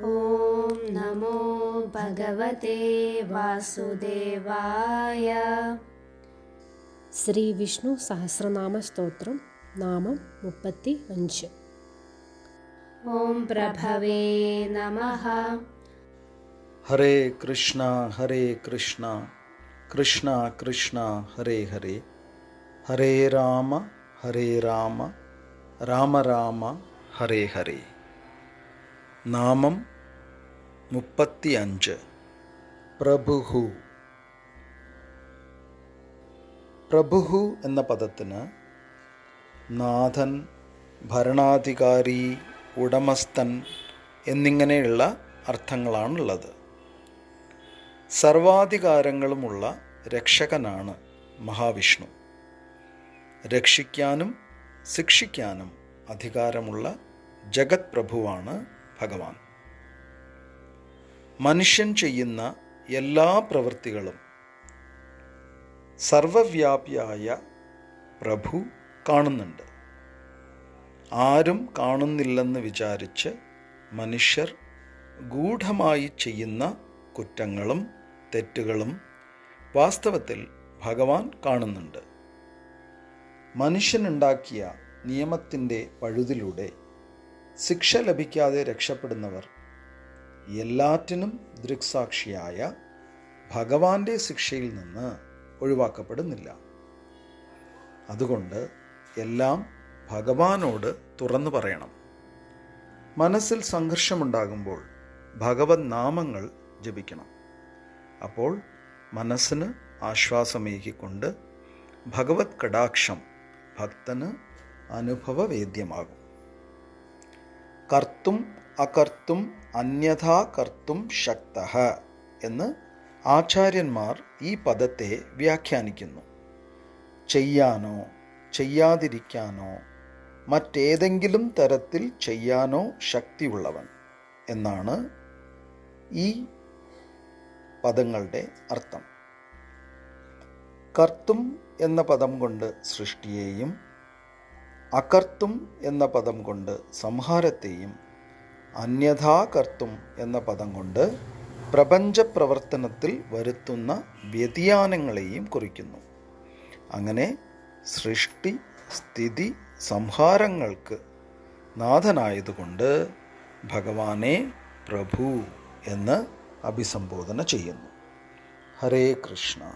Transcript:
ॐ नमो भगवते वासुदेवाय। श्रीविष्णुसहस्रनामस्तोत्रं नाम मुपत्ति अञ्च ॐ प्रभवे नमः। हरे कृष्ण हरे कृष्ण कृष्ण कृष्ण हरे हरे। हरे राम हरे राम राम राम हरे हरे। नामं മുപ്പത്തി അഞ്ച് പ്രഭുഹു. പ്രഭുഹു എന്ന പദത്തിന് നാഥൻ ഭരണാധികാരി ഉടമസ്ഥൻ എന്നിങ്ങനെയുള്ള അർത്ഥങ്ങളാണുള്ളത്. സർവാധികാരങ്ങളുമുള്ള രക്ഷകനാണ് മഹാവിഷ്ണു. രക്ഷിക്കാനും ശിക്ഷിക്കാനും അധികാരമുള്ള ജഗത് പ്രഭുവാണ് ഭഗവാൻ. മനുഷ്യൻ ചെയ്യുന്ന എല്ലാ പ്രവൃത്തികളും സർവവ്യാപിയായ പ്രഭു കാണുന്നുണ്ട്. ആരും കാണുന്നില്ലെന്ന് വിചാരിച്ച് മനുഷ്യർ ഗൂഢമായി ചെയ്യുന്ന കുറ്റങ്ങളും തെറ്റുകളും വാസ്തവത്തിൽ ഭഗവാൻ കാണുന്നുണ്ട്. മനുഷ്യനുണ്ടാക്കിയ നിയമത്തിന്റെ പഴുതിലൂടെ ശിക്ഷ ലഭിക്കാതെ രക്ഷപ്പെടുന്നവർ എല്ലാറ്റിനും ദൃക്സാക്ഷിയായ ഭഗവാന്റെ ശിക്ഷയിൽ നിന്ന് ഒഴിവാക്കപ്പെടുന്നില്ല. അതുകൊണ്ട് എല്ലാം ഭഗവാനോട് തുറന്നു പറയണം. മനസ്സിൽ സംഘർഷമുണ്ടാകുമ്പോൾ ഭഗവത് നാമങ്ങൾ ജപിക്കണം. അപ്പോൾ മനസ്സിന് ആശ്വാസമേകിക്കൊണ്ട് ഭഗവത് കടാക്ഷം ഭക്തന് അനുഭവവേദ്യമാകും. കർത്തും അകർത്തും അന്യഥാ കർത്തും ശക്ത എന്ന് ആചാര്യന്മാർ ഈ പദത്തെ വ്യാഖ്യാനിക്കുന്നു. ചെയ്യാനോ ചെയ്യാതിരിക്കാനോ മറ്റേതെങ്കിലും തരത്തിൽ ചെയ്യാനോ ശക്തിയുള്ളവൻ എന്നാണ് ഈ പദങ്ങളുടെ അർത്ഥം. കർത്തും എന്ന പദം കൊണ്ട് സൃഷ്ടിയെയും അകർത്തും എന്ന പദം കൊണ്ട് സംഹാരത്തെയും അന്യഥാ കർത്തും എന്ന പദം കൊണ്ട് പ്രപഞ്ച പ്രവർത്തനത്തിൽ വരുത്തുന്ന വ്യതിയാനങ്ങളെയും കുറിക്കുന്നു. അങ്ങനെ സൃഷ്ടി സ്ഥിതി സംഹാരങ്ങൾക്ക് നാഥനായതുകൊണ്ട് ഭഗവാനെ പ്രഭു എന്ന് അഭിസംബോധന ചെയ്യുന്നു. ഹരേ കൃഷ്ണ.